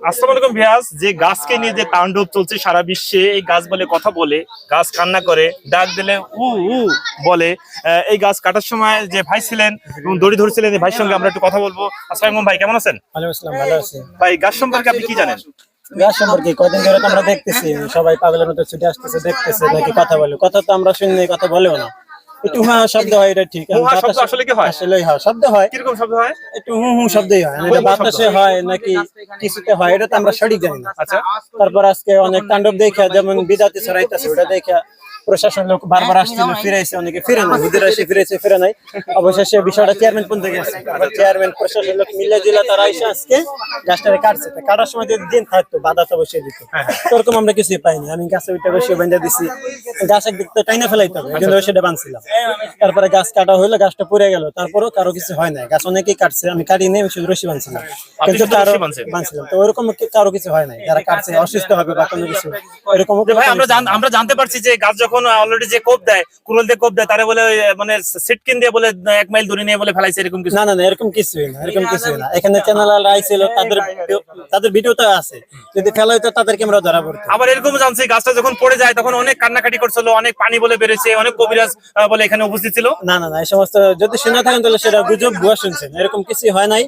আসসালামু আলাইকুম ভিয়াস যে গাছকে নিয়ে যে তাণ্ডব চলছে সারা বিশ্বে এই গাছ বলে কথা বলে গাছ কান্না করে ডাক দিলে উ উ বলে এই গাছ কাটার সময় যে ভাই ছিলেন এবং দড়ি ধরছিলেন এই ভাইয়ের সঙ্গে আমরা একটু কথা বলব। আসসালামু আলাইকুম ভাই কেমন আছেন? ভালো আছি। ভাই গাছ সম্পর্কে আপনি কি জানেন? গাছ সম্পর্কে কদিন ধরে তো আমরা দেখতেছি সবাই পাগলের মতো ছুটে আসতেছে দেখতেছে নাকি কথা বলে। কথা তো আমরা শুনি কথা বলেও না। একটু হা শব্দ হয় এটা ঠিক। হু শব্দ আসলে কি হয়? আসলেই হয় শব্দ হয়। কীরকম শব্দ হয়? একটু হু হু শব্দই হয় এটা বাতাসে হয় নাকি কিছুতে হয় এটা তো আমরা সঠিক জানি না। আচ্ছা। তারপর আজকে অনেক তাণ্ডব দেখা যেমন বিদাতি ছড়াইতেছে ওটা দেখা প্রশাসন লোক বারবার আসছিল ফিরাইছে অনেকে ফিরে নাই হুজুর এসে ফিরেছে ফিরে নাই। অবশেষে বিষয়টা চেয়ারম্যান পর্যন্ত গেছে। চেয়ারম্যান প্রশাসন লোক মিলে জিলা তারা এসে আজকে গাছটারে কাটছে। তা কাটার সময় যদি দিন থাকতো বাধা তো বসিয়ে দিত। তো ওরকম আমরা কিছুই পাইনি। আমি গাছে উঠে বসে বেঁধে দিছি। গাছ একদিক তো টাইনা ফেলাইতে হবে কিন্তু সেটা বানছিলাম। তারপরে গাছ কাটা হইল গাছটা পুড়ে গেল তারপরেও কারও কিছু হয় না গাছ অনেকেই কাটছে আমি কাটি নিয়ে শুধু রশি বানছিলাম। কিন্তু কারও বানছিলাম। তো ওরকম কারও কিছু হয় নাই। যারা কাটছে অসুস্থ হবে বা কোনো কিছু এরকম ভাই আমরা আমরা জানতে পারছি যে গাছ যখন অলরেডি যে কোপ দেয় কুরল দিয়ে কোপ দেয় তারে বলে মানে সিটকিন দিয়ে বলে এক মাইল দূরে নিয়ে বলে ফেলাইছে এরকম কিছু? না না না এরকম কিছুই না এরকম কিছুই না। এখানে চ্যানেল আইছিল তাদের তাদের ভিডিও তো আছে। যদি ফেলা হইতো তাদের ক্যামেরা ধরা পড়তো আবার এরকম জানছি গাছটা যখন পড়ে যায় তখন অনেক কান্নাকাটি করছিল অনেক পানি বলে বেড়েছে অনেক কবিরাজ বলে এখানে উপস্থিত ছিল। না না না এই সমস্ত যদি শুনে থাকেন তাহলে সেটা গুজব ভুয়া শুনছেন। এরকম কিছুই হয় নাই।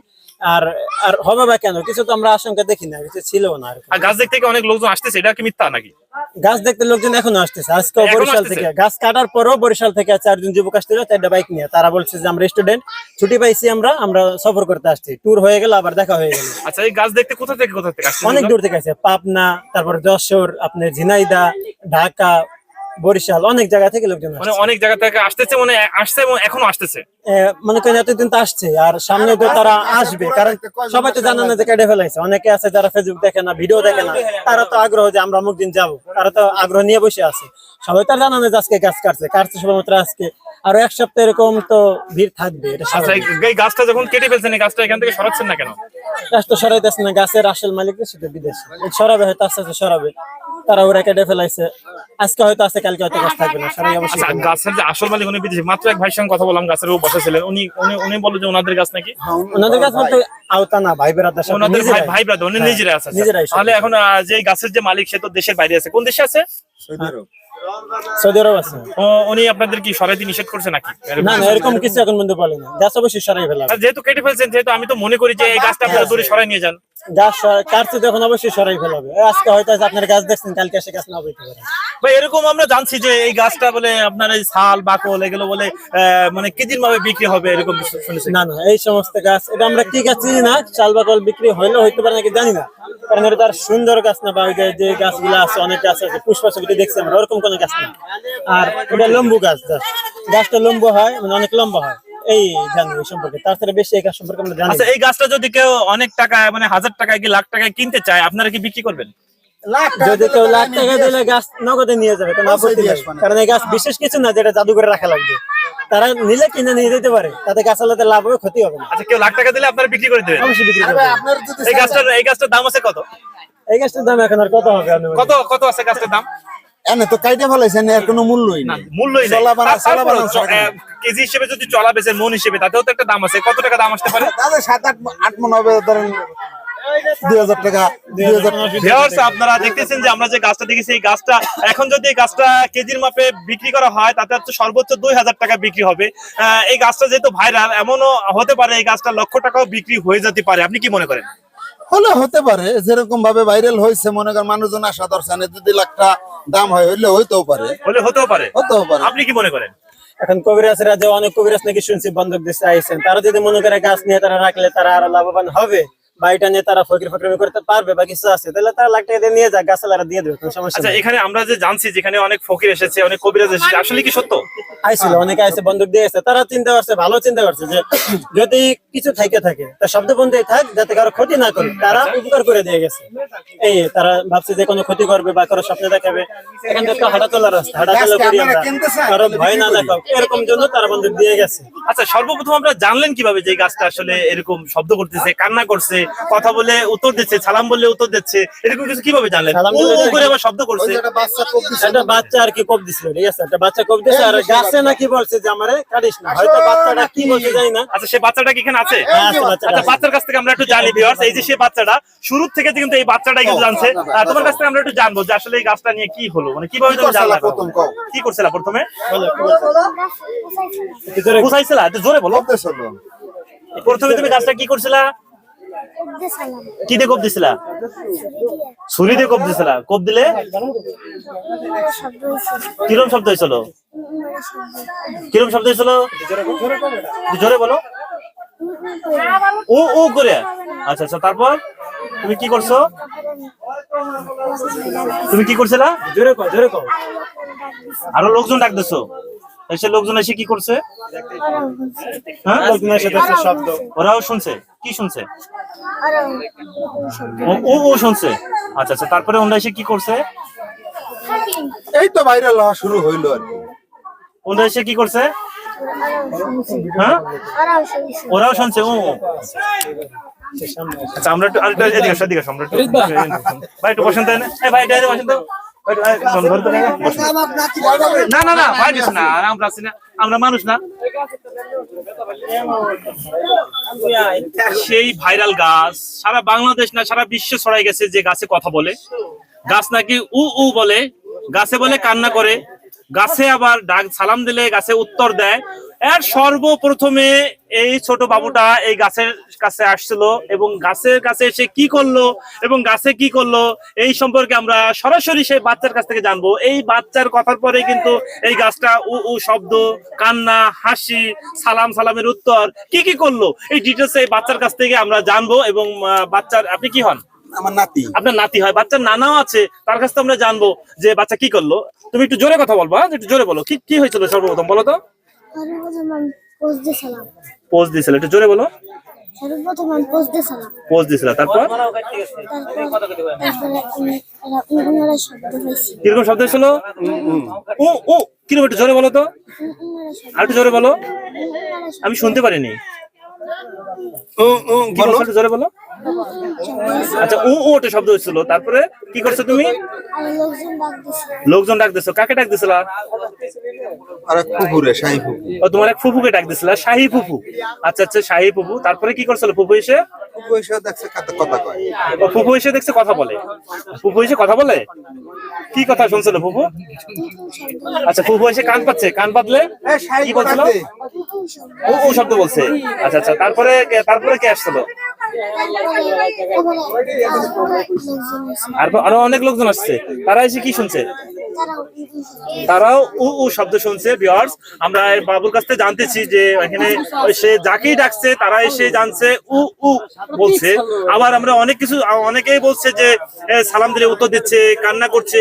আর আর হবে বা কেন? কিছু তো আমরা আশঙ্কা দেখি না কিছু ছিল না আর গাছ দেখতে কি অনেক লোকজন আসতেছে? এটা কি মিথ্যা নাকি? গাছ দেখতে লোকজন এখনও আসতেছে। আজকে বরিশাল থেকে। গাছ কাটার পরও বরিশাল থেকে চারজন যুবক আসছিল চারটা বাইক নিয়ে। তারা বলছে যে আমরা স্টুডেন্ট ছুটি পাইছি আমরা আমরা সফর করতে আসছি। ট্যুর হয়ে গেল আবার দেখা হয়ে গেল। আচ্ছা এই গাছ দেখতে কোথা থেকে কোথা থেকে আসছে? অনেক দূর থেকে আছে পাবনা তারপর যশোর আপনার ঝিনাইদা ঢাকা বরিশাল অনেক জায়গা থেকে লোকজন মানে অনেক জায়গা থেকে আসতেছে মানে আসছে এবং এখনও আসতেছে। মনে করেন এতদিন তো আসছে আর সামনে তো তারা আসবে কারণ সবাই তো জানে না যে কেটে ফেলাইছে। অনেকে আছে যারা ফেসবুক দেখে না ভিডিও দেখে না তারা তো আগ্রহ যে আমরা মুখ দিন যাব তারা তো আগ্রহ নিয়ে বসে আছে। সবাই তো আর জানে না যে আজকে গাছ কাটছে কাটছে শুধুমাত্র আজকে। আরও এক সপ্তাহ এরকম তো ভিড় থাকবে এটা আচ্ছা স্বাভাবিক। এই- এই গাছটা যখন কেটে ফেলছেন এই গাছটা এখান থেকে সরাচ্ছেন না কেন? গাছ তো সরাইতেছে না গাছের আসল মালিক সেটা বিদেশে। সরাবে হয়তো আস্তে আস্তে সরাবে তারা ওরা কেটে ফেলাইছে। আজকে হয়তো আছে কালকে হয়তো গাছ থাকবে না সরাই অবশ্যই আচ্ছা গাছের যে আসল মালিক উনি বিদেশি মাত্র এক ভাইয়ের সঙ্গে কথা বললাম গাছের উপর বসা ছিলেন। উনি উনি উনি বলল যে ওনাদের গাছ নাকি? ওনাদের কাছে বলতে আওতা না ভাই বেড়াদার সাথে ওনাদের ভাই নিজেরাই। ভাই ব্রাদার উনি হ্যাঁ, নিজেরা আছে। নিজেরাই তাহলে এখন যে গাছের যে মালিক সে তো দেশের বাইরে আছে। কোন দেশে আছে? সৌদি আরব আছে। ও উনি আপনাদের কি সরাইতে নিষেধ করছে নাকি? না না এরকম কিছু এখন বন্ধু বলেনি গাছ অবশ্যই সরাই ফেলা যেহেতু কেটে ফেলছেন যেহেতু আমি তো মনে করি যে এই গাছটা আপনারা দূরে সরাই নিয়ে যান। কাটছে তখন অবশ্যই সরাই ফেলাবে এই আজকে হয়তো আছে আপনার গাছ দেখছেন কালকে এসে গাছ না বইতে পারে ভাই এরকম আমরা জানছি যে এই গাছটা বলে আপনার এই শাল বাকল এগুলো বলে মানে কেজির ভাবে বিক্রি হবে এরকম শুনেছি। না না এই সমস্ত গাছ এটা আমরা কি গাছ চিনি না? চাল বাকল বিক্রি হইতে পারে নাকি জানি না। কারণ এটা তার সুন্দর গাছ না বা ওই যে- যে গাছগুলো আছে অনেক গাছ আছে পুষ্পা ছবিতে দেখছি আমরা ওরকম কোনো গাছ না। আর এটা লম্বু গাছ। গাছটা লম্বু হয় মানে অনেক লম্বা হয়। এই জানি এই সম্পর্কে তার থেকে বেশি এই গাছ সম্পর্কে আমরা জানি আচ্ছা এই গাছটা যদি কেউ অনেক টাকা মানে হাজার টাকায় কি লাখ টাকায় কিনতে চায় আপনারা কি বিক্রি করবেন? যদি কেউ লাখ টাকা দিলে গাছ নগদে নিয়ে যাবে কোনো আপত্তি নেই। কারণ এই গাছ বিশেষ কিছু না যেটা জাদু করে রাখা লাগবে। তারা নিলে কিনে নিয়ে যেতে পারে তাতে গাছ আলাদা লাভ হবে ক্ষতি হবে না। আচ্ছা কেউ লাখ টাকা দিলে আপনারা বিক্রি করে দেবেন? অবশ্যই বিক্রি করবে এই গাছটার এই গাছটার দাম আছে কত? এই গাছটার দাম এখন আর কত হবে? কত কত আছে গাছটার দাম? এনে তো কাইটে ফেলাইছেন এর কোনো মূল্যই নেই। মূল্যই নেই। কেজি হিসেবে যদি চলা মন হিসেবে তাতেও তো একটা দাম আছে। কত টাকা দাম আসতে পারে? তাহলে সাত আট আট মন হবে ধরেন আপনারা দেখতেছেন যে আমরা যে গাছটা দেখেছি এই গাছটা এখন যদি এই গাছটা কেজির মাপে বিক্রি করা হয় তাতে হচ্ছে সর্বোচ্চ দুই হাজার টাকা বিক্রি হবে। এই গাছটা যেহেতু ভাইরাল এমনও হতে পারে এই গাছটা লক্ষ টাকাও বিক্রি হয়ে যেতে পারে। আপনি কি মনে করেন? হলে হতে পারে যেরকম ভাবে ভাইরাল হয়েছে মনে করেন মানুষজন আশা ধরছেন এ যদি লাখটা দাম হয় হইলে হইতেও পারে। হলে হতেও পারে। হতেও পারে। আপনি কি মনে করেন? এখন কবিরাজরা যে অনেক কবিরাজ নাকি শুনছি বন্ধক দিচ্ছে আইসেন তারা যদি মনে করে গাছ নিয়ে তারা রাখলে তারা আরও লাভবান হবে নিয়ে তারা ফকির ফকির করতে পারবে বা কিছু আছে তাহলে তারা লাখ টাকা দিয়ে নিয়ে যাক গাছ দিয়ে দেবে কোনো সমস্যা আচ্ছা এখানে আমরা যে জানছি যেখানে অনেক ফকির এসেছে অনেক কবিরাজ এসেছে আসলে কি সত্য? আইছিল অনেকে আইসে বন্দুক দিয়ে আসছে তারা চিন্তা করছে ভালো চিন্তা করছে যে যদি কিছু থেকে থাকে তা শব্দ বন্ধই থাক যাতে কারও ক্ষতি না করে। তারা উপকার করে দিয়ে গেছে। এই তারা ভাবছে যে কোনো ক্ষতি করবে বা কারও স্বপ্নে দেখাবে। এখান থেকে তো হাঁটা তোলার রাস্তা হাঁটা তোলা করি আমরা কারও ভয় না দেখাও। এরকম জন্য তারা বন্দুক দিয়ে গেছে। আচ্ছা সর্বপ্রথম আমরা জানলেন কীভাবে যে গাছটা আসলে এরকম শব্দ করতেছে কান্না করছে কথা বলে উত্তর দিচ্ছে সালাম বললে উত্তর দিচ্ছে এরকম কিছু কীভাবে জানলেন? সালাম ও করে আবার শব্দ করছে? একটা বাচ্চা আর কি কোপ দিছিল ঠিক আছে? একটা বাচ্চা কোপ দিছে আর গাছ হাসছে নাকি বলছে যে আমারে কাটিস না? হয়তো বাচ্চাটা কি বলছে জানি না। আচ্ছা সে বাচ্চাটা কি এখানে আছে? হ্যাঁ, আচ্ছা বাচ্চার কাছ থেকে আমরা একটু জানি ভিউয়ার্স এই যে সে বাচ্চাটা শুরু থেকে কিন্তু এই বাচ্চাটাই কিন্তু জানছে। তোমার কাছ থেকে আমরা একটু জানব যে আসলে এই গাছটা নিয়ে কি হলো? মানে কীভাবে তুমি জানলা প্রথম কও? কি করছিলা প্রথমে? জোরে বুঝাইছিলা একটু জোরে বলো। প্রথমে তুমি গাছটা কি করছিলা? কি দিয়ে কোপ দিছিলা? ছুরি দিয়ে কোপ দিছিলা? কোপ দিলে? কিরম শব্দ হয়েছিল কিরম শব্দ হয়েছিল জোরে বলো। ও ও করে। আচ্ছা আচ্ছা তারপর? তুমি কি করছ? তুমি কি করছিলা? জোরে কর জোরে কর আরও লোকজন ডাক দিছো। এসে লোকজন এসে কি করছে? হ্যাঁ লোকজনের সাথে শব্দ। ওরাও শুনছে? কি শুনছে? ও ও শুনছে। আচ্ছা আচ্ছা তারপরে ওরা এসে কি করছে? এই তো ভাইরাল হওয়া শুরু হইল আর কি। ওরা এসে কি করছে? হ্যাঁ ওরাও শুনছে ও ও। আচ্ছা আমরা একটু আরেকটু এদিকে এদিকে আমরা একটু ভাই একটু বসেন তাই না ভাই এটা বসেন তো। ভাই, একটু, এই, ধরুন, ধরুন তো, বসেন। না না না ভাই না আমরা আছি না আমরা মানুষ না। সেই ভাইরাল গাছ সারা বাংলাদেশ না সারা বিশ্বে ছড়াই গেছে যে গাছে কথা বলে। গাছ নাকি উ উ বলে গাছে বলে কান্না করে। গাছে আবার ডাক সালাম দিলে গাছে উত্তর দেয়। এর সর্বপ্রথমে এই ছোট বাবুটা এই গাছের কাছে আসছিল এবং গাছের কাছে এসে কি করল এবং গাছে কি করল এই সম্পর্কে আমরা সরাসরি সেই বাচ্চার কাছ থেকে জানব। এই বাচ্চার কথার পরে কিন্তু এই গাছটা উ উ শব্দ, কান্না, হাসি, সালাম সালামের উত্তর কি কি করল? এই ডিটেলস এই বাচ্চার কাছ থেকে আমরা জানব এবং বাচ্চার, আপনি কি হন? আমার নাতি। আপনার নাতি হয় বাচ্চার নানাও আছে তার কাছ থেকে আমরা জানব যে বাচ্চা কি করল। তুমি একটু জোরে কথা বলব হ্যাঁ? একটু জোরে বলো কি কি হয়েছিল সর্বপ্রথম বলো তো? পোজ দিয়েছিল একটু জোরে বলো। সর্বপ্রথম আমি দিয়েছিলাম। পোজ তারপর? কীরকম শব্দ ছিল ও ও কীরকম একটু জোরে বলো তো। আর একটু জোরে বলো। আমি শুনতে পারিনি। ও ও জোরে বলো। আচ্ছা ও ও ওটা শব্দ হচ্ছিল তারপরে কি করছ তুমি? লোকজন ডাক দিছি। লোকজন ডাক দিছো কাকে ডাক দিছিলা? আর এক শাহী ও তোমার এক ফুফুকে ডাক দিছিলা শাহী ফুফু। আচ্ছা আচ্ছা শাহী ফুফু। তারপরে কি করছিল ফুফু এসে? এসে দেখছে কথা কয়। ফুফু এসে দেখছে কথা বলে। ফুফু এসে কথা বলে? কি কথা শুনছিল ফুফু? আচ্ছা ফুফু এসে কান পাচ্ছে। কান পাতলে কি বলছিল? ও ও শব্দ বলছে। আচ্ছা আচ্ছা তারপরে তারপরে কে আসছিল? আর আরও অনেক লোকজন আসছে। তারা এসে কি শুনছে? তারাও উ উ শব্দ শুনছে ভিউয়ার্স আমরা বাবুর কাছ থেকে জানতেছি যে এখানে সে যাকেই ডাকছে, তারা এসে জানছে উ উ বলছে। আবার আমরা অনেক কিছু অনেকেই বলছে যে সালাম দিলে উত্তর দিচ্ছে, কান্না করছে।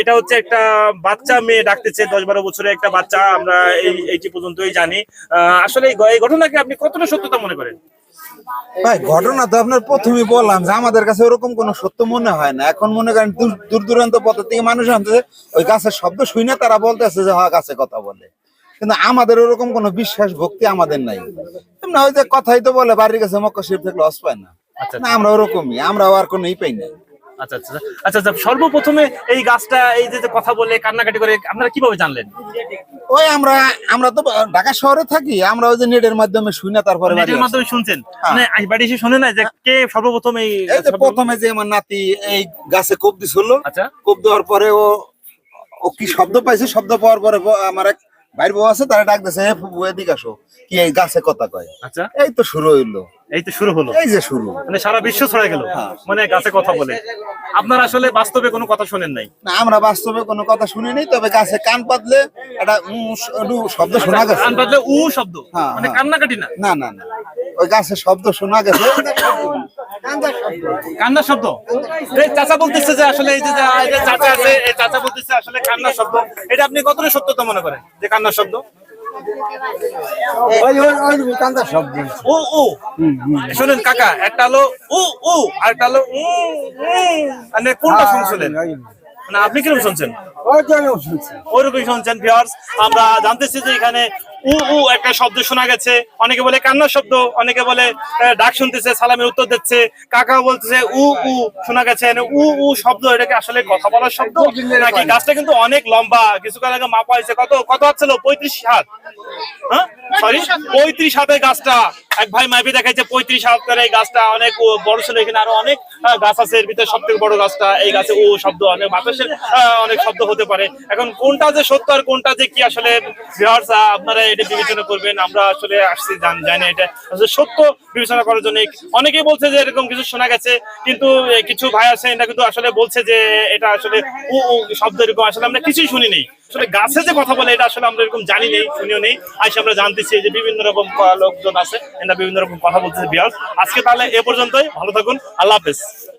এটা হচ্ছে একটা বাচ্চা মেয়ে ডাকতেছে, দশ বারো বছরের একটা বাচ্চা। আমরা এই, এইটি পর্যন্তই জানি। আসলে এই ঘটনাকে আপনি কতটা সত্যতা মনে করেন? ভাই ঘটনা তো আপনার প্রথমে বললাম যে আমাদের কাছে ওরকম কোনো সত্য মনে হয় না। এখন মনে করেন দূর দূর দূরান্ত পথ থেকে মানুষ আনতেছে ওই গাছের শব্দ শুনে তারা বলতেছে যে হ্যাঁ গাছে কথা বলে। কিন্তু আমাদের ওরকম কোনো বিশ্বাস ভক্তি আমাদের নাই। না ওই যে কথাই তো বলে বাড়ির কাছে মক্কা শিব থাকলে অস পায় না। আচ্ছা, না আমরা ওরকমই আমরা আর কোনো ই পাই না। আচ্ছা আচ্ছা আচ্ছা। আচ্ছা সর্বপ্রথমে এই গাছটা এই যে কথা বলে কান্নাকাটি করে আপনারা কীভাবে জানলেন? ওই আমরা আমরা তো ঢাকা শহরে থাকি আমরা ওই যে নেটের মাধ্যমে শুনে তারপরে নেটের মাধ্যমে শুনছেন? হ্যাঁ। মানে বাড়ি এসে শুনে না যে কে সর্বপ্রথম এই প্রথমে যে আমার নাতি এই গাছে কোপ দিছিল আচ্ছা। কোপ দেওয়ার পরে ও ও কি শব্দ পাইছে? শব্দ পাওয়ার পরে আমার এক ভাইয়ের বউ আছে তারা ডাক দিছে হে ফুপু এদিকে আসো। কি এই গাছে কথা কয়? আচ্ছা। এই তো শুরু হইল। এই তো শুরু হলো। এই যে শুরু। মানে সারা বিশ্ব ছড়াই গেল। মানে গাছে কথা বলে। আপনার আসলে বাস্তবে কোনো কথা শোনেন নাই? না আমরা বাস্তবে কোনো কথা শুনি নাই তবে গাছে কান পাতলে একটা একটু শব্দ শোনা গেছে। কান পাতলে উ শব্দ? হ্যাঁ, মানে হ্যাঁ। কান্নাকাটি না? না না না। ওই গাছে শব্দ শোনা গেছে। কান্নার শব্দ। এই চাচা বলতেছে যে আসলে এই যে চাচা আছে এই চাচা বলতেছে আসলে কান্নার শব্দ। এটা আপনি কতটা সত্যতা মনে করেন যে কান্নার শব্দ? ও ও। শুনেন কাকা একটা হলো ও ও আর একটা হলো উ, উ। মানে কোনটা শুনছিলেন? মানে আপনি কীরকম শুনছেন? ওইরকমই শুনছেন ভিউয়ার্স আমরা জানতেছি যে এখানে উ উ একটা শব্দ শোনা গেছে। অনেকে বলে কান্নার শব্দ অনেকে বলে ডাক শুনতেছে সালামের উত্তর দিচ্ছে। কাকা বলতেছে উ উ শোনা গেছে। উ উ শব্দ এটাকে আসলে কথা বলার শব্দ? নাকি গাছটা কিন্তু অনেক লম্বা। কিছুকাল আগে মাপা হয়েছে। কত কত হচ্ছিল পঁয়ত্রিশ হাত। হ্যাঁ? সরি পঁয়ত্রিশ হাতের গাছটা। এক ভাই মাইপি দেখাইছে পঁয়ত্রিশ হাতের এই গাছটা। অনেক বড় ছিল। এখানে আরও অনেক গাছ আছে। এর ভিতরে সব থেকে বড় গাছটা। এই গাছে ও শব্দ অনেক বাতাসের অনেক শব্দ হতে পারে। এখন কোনটা যে সত্য আর কোনটা যে কি আসলে আপনারা এটা বিবেচনা করবেন, আমরা আসলে আসছি জান- এটা। আসলে সত্য বিবেচনা করার জন্য অনেকেই বলছে যে এরকম কিছু শোনা গেছে, কিন্তু কিছু ভাই আছে এটা কিন্তু আসলে বলছে যে এটা আসলে উ শব্দ এরকম। আসলে আমরা কিছুই শুনি নেই। আসলে গাছে যে কথা বলে, এটা আসলে আমরা এরকম জানি নেই, শুনিও নেই। আজকে আমরা জানতেছি যে বিভিন্ন রকম লোকজন আছে, এরা বিভিন্ন রকম কথা বলতেছে বিয়ার। আজকে তাহলে এ পর্যন্তই, ভালো থাকুন, আল্লাহ হাফেজ।